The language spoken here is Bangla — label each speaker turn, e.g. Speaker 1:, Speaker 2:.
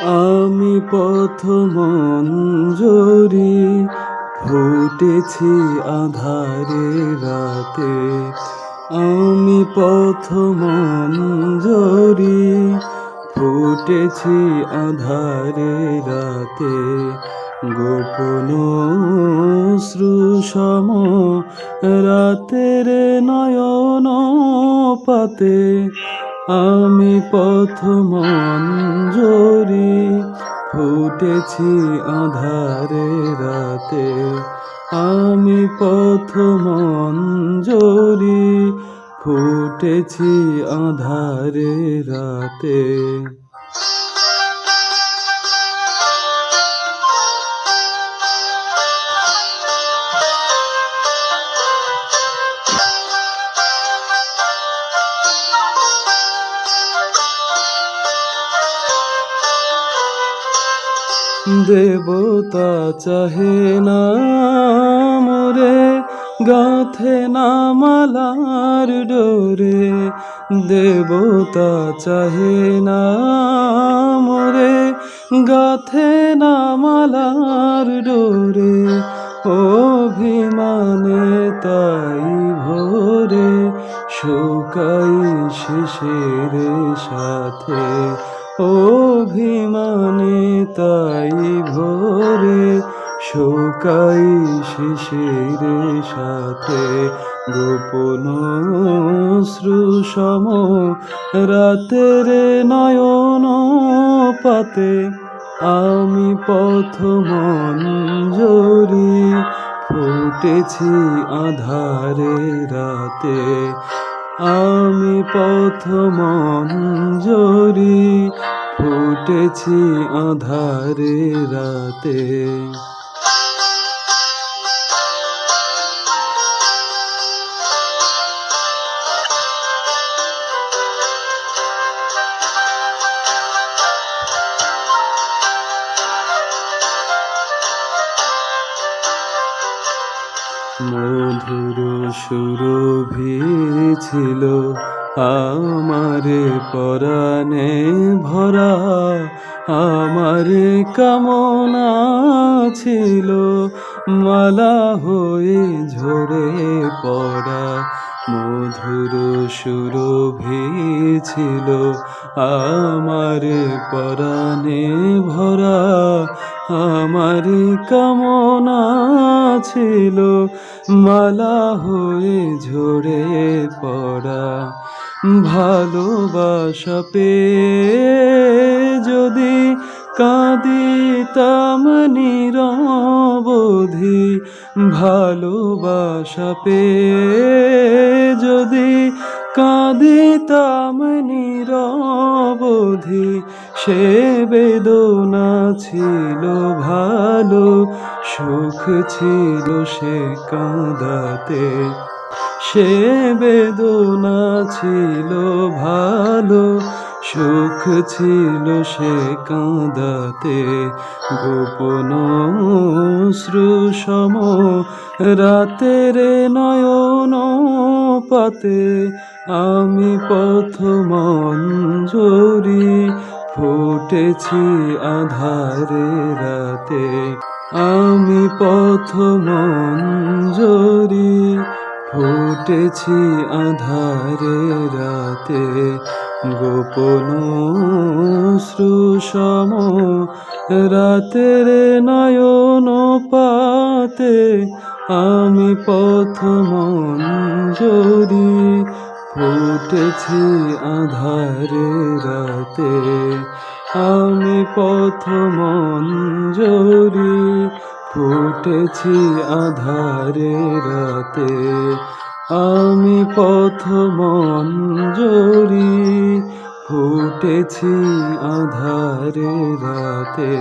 Speaker 1: আমি পথ মঞ্জরি ফুটেছি আধারে রাতে। আমি পথ মঞ্জরি ফুটেছি আধারে রাতে। গোপন শ্রুসম রাতের নয়ন পাতে আমি পথ মঞ্জরি ফুটেছি আধারে রাতে। আমি পথ মঞ্জরি ফুটেছি আধারে রাতে। দেবতা চাহে না মোরে গাথে না মালার ডোরে। দেবতা চাহে না মোরে গাথে না মালার ডোরে। অভিমানে তাই ভোরে, শোকাই শিশির সাথে অভিমানে তাই ভোরে শোকাই শিশির সাথে গোপন শ্রুসম রাতের নয়ন পাতে আমি পথ মঞ্জরি ফুটেছি আধারে রাতে আমি পথ মঞ্জরি ফুটেছি আধারে রাতে। মধুর সুরভি ছিল আমারে পরাণে ভরা, আমারে কামনা ছিল মালা হয়ে ঝরে পড়া। মধুর সুরভি ছিল আমারে পরাণে ভরা আমার কামনা ছিল মালা হয়ে ঝরে পড়া, ভালোবাসা পেয়ে যদি কাঁদিতাম নিরবধি, ভালোবাসা পে যদি কাঁদিতাম সে বেদনা ছিল ভালো, সুখ ছিল সে কাঁদাতে। সে বেদনা ছিল ভালো, সুখ ছিল সে কাঁদাতে। গোপন শ্রুসম রাতের নয়ন পাতে, আমি পথ মঞ্জরি ফুটেছি আধারে রাতে। আমি পথ মঞ্জরি, ফুটেছি আধারে রাতে। গোপন শ্রুসম রাতের নয়ন পাতে। আমি পথ মঞ্জরি ফুটেছি আধারে রাতে। আমি পথ মঞ্জরি ফুটেছি আধারে রাতে। আমি পথ মঞ্জরি ফুটেছি আধারে রাতে।